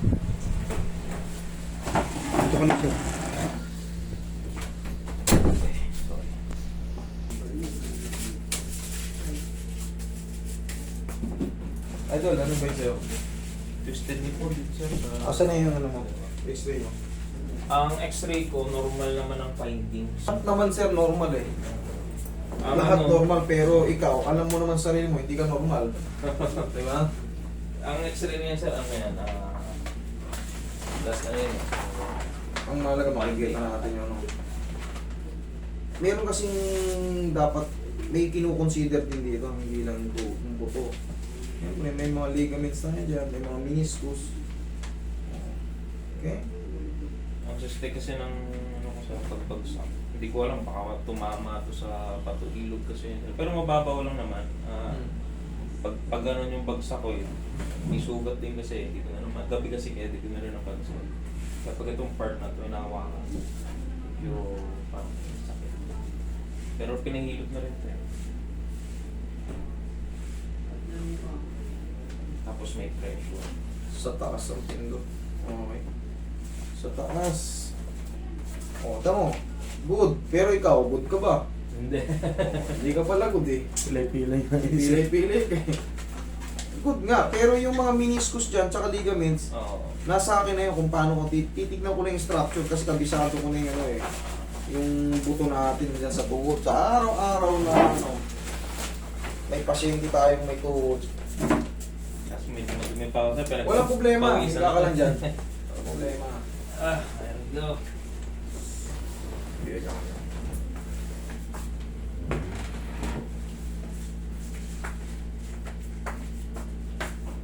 Ito ka na sir. Idol, ano ba yung sa'yo? Twisted nip po dito sir. sa- Asa na yung ano mo? X-ray mo. Ang x-ray ko, normal naman ang findings. Lahat naman sir, normal eh. Ang Lahat ano, normal pero ikaw, alam mo naman sa sarili mo, hindi ka normal. Di ba? Ang x-ray niya sir, ano yan? ah last ano yun? Ang mahalaga makikita natin yun. ano. Meron kasing dapat may kino-consider din dito, hindi lang yung buto. Siyempre, may mga ligaments na yan dyan, may mga meniscus. Okay? Ang suspect kasi ng ano ko sa pagbagsak. Hindi ko alam, baka tumama to sa bato ilog kasi. Pero mababaw lang naman. Ah, pag, pag ganun yung bagsak ko, eh, may sugat din kasi. Hindi ko na. Gabi kasi kaya hindi ko na rin napagsak. Kapag itong part na to, inahawakan. Yung parang sakit. Pero pinahilot na rin ito. eh. Tapos may pressure. Sa taas ang pindot. Okay. Sa taas. O, tamo. Good. Pero ikaw, good ka ba? Hindi. Hindi ka pala good eh. Pilay-pilay Pili-pili ka eh. Good nga, pero yung mga meniscus dyan, tsaka ligaments, Oo. nasa akin na yun kung paano ko tit- titignan ko na yung structure kasi kabisado ko na yung ano eh. Yung buto natin dyan sa tuhod. Sa araw-araw na ano, may pasyente tayong may tuhod. Tapos medyo madumi pa ako sa pero Walang problema, pawisan higa ka ako. lang dyan. Walang problema. ah, there we go. Higa ka lang.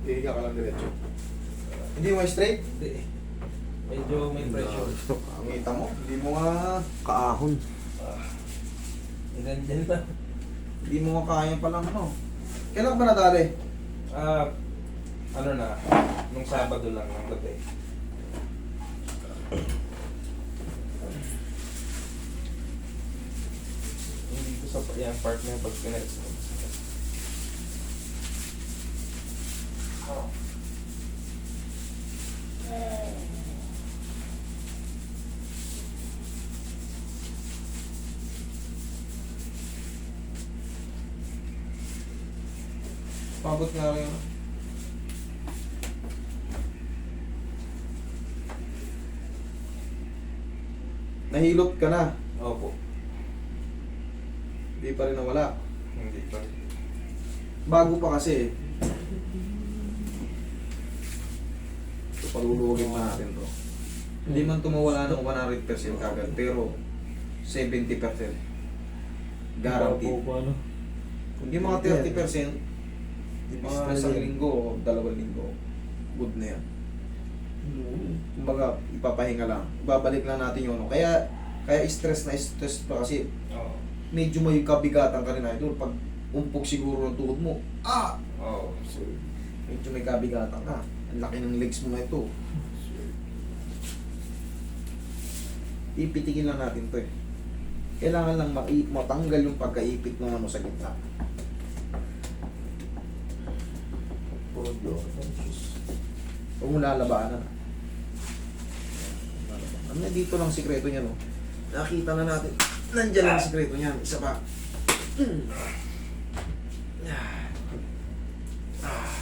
Higa ka lang diretso. Hindi mo straight? Hindi. Medyo may pressure. Ang kita mo, hindi mo nga Kaahon. Ah, hanggang dyan na. Hindi mo nga kaya palang ano. Kailan ka ba nadali? Ah, ano na, nung Sabado lang ng gabi. Hindi ko sa yung part na yung pag pinalis ko. Pabot nga rin. Nahilot ka na. Opo. Hindi pa rin nawala. Hindi pa. Bago pa kasi. Ito, paluluwagin pa natin to. Hindi man tumawala ng 100% kagad, pero 70%. Guaranteed. Opo, ano? Hindi mga 30%, mga isang linggo o dalawang linggo, good na yan. Kumbaga, ipapahinga lang. Babalik lang natin yun. no? Kaya, kaya stress na stress pa kasi Oo. medyo may kabigatan ka rin idol. Pag umpog siguro ng tuhod mo, ah! Oo. So, medyo may kabigatan ka. Ang laki ng legs mo na ito. Ipitikin lang natin to eh. Kailangan lang ma- matanggal yung pagkaipit ng ano sa gitna. Puro Diyos. Huwag mo lalabanan. Ano na dito lang sikreto niya, no? Nakita na natin. Nandiyan lang ang sikreto niyan. Isa pa. Mm. Ah.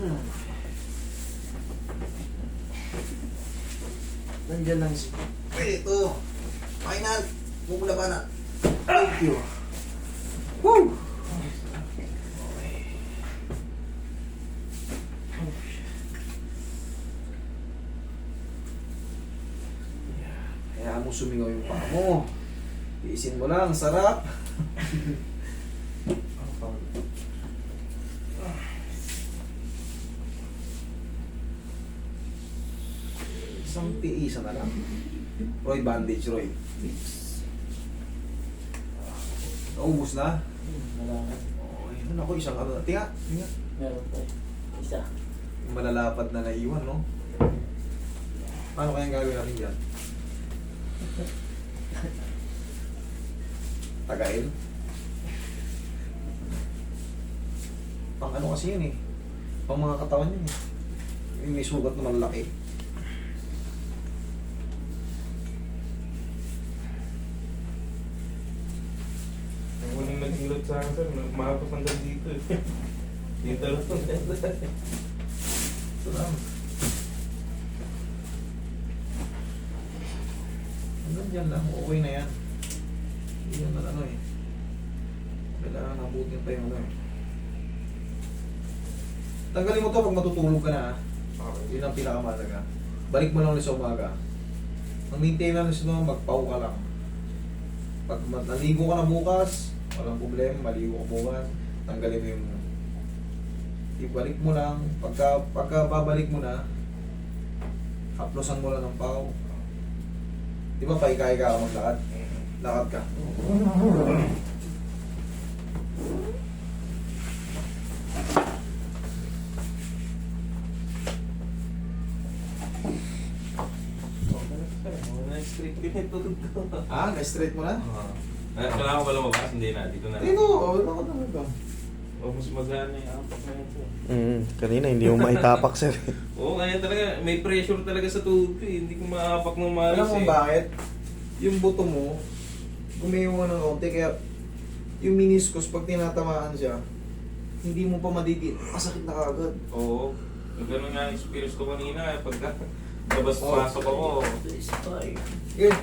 Mm. Nandiyan lang si... Ito! Final! Huwag mo labanan. Thank you. Woo! Mo sumingaw yung paa mo. Iisin mo lang, sarap. Isang tiisa na lang. Roy, bandage, Roy. Naubos na? Wala na. Oh, yun ako, isang ano. Tinga, tinga. Meron pa. Isa. Malalapad na naiwan, no? Paano kaya gagawin natin dyan? Tagain? Pang ano kasi yun eh. Pang mga katawan yun eh. Yung may sugat na malaki. Yung huling naghilot sa akin, sir, maapos hanggang dito eh. Dito lang. Ito dyan lang, okay na yan. Hindi naman ano eh. Kailangan nabutin pa yung ano eh. Tanggalin mo to pag matutulog ka na ah. Okay. Yun ang pinakamalaga. Balik mo lang ulit sa umaga. Ang maintenance mo, magpaw ka lang. Pag naligo ka na bukas, walang problema, maligo ka bukas, tanggalin mo yung ibalik mo lang, pagka, pagka babalik mo na, haplosan mo lang ng paw. Di ba paikay ka maglakad? Lakad ka. Na-straight ko na tulog ko. Ah, na-straight mo na? Ah, kailangan ko ba lumabas? Hindi na, dito na. Ayun o, wala ka talaga. O, mas magana yung apak na ito. Mm, kanina hindi mo maitapak sir. Oo, kaya talaga, may pressure talaga sa tuhod ko eh. Hindi ko maapak ng maayos Alam mo eh. bakit? Yung buto mo, gumawa ng konti, kaya yung meniscus, pag tinatamaan siya, hindi mo pa madidin. Masakit na kagad. Oo. Ganun nga ang experience ko kanina eh. Pagka labas Oo. pasok ako. Yun.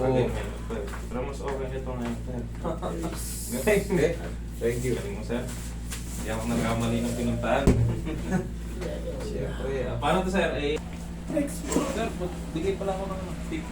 Oo. Oo. Pero mas okay nito ngayon. sir. Thank you. Galing mo sir. Hindi ako nagkamali ng pinuntahan. Siyempre. Ah, Paano to sir? Eh, Next. sir, bigay pala ako ng tip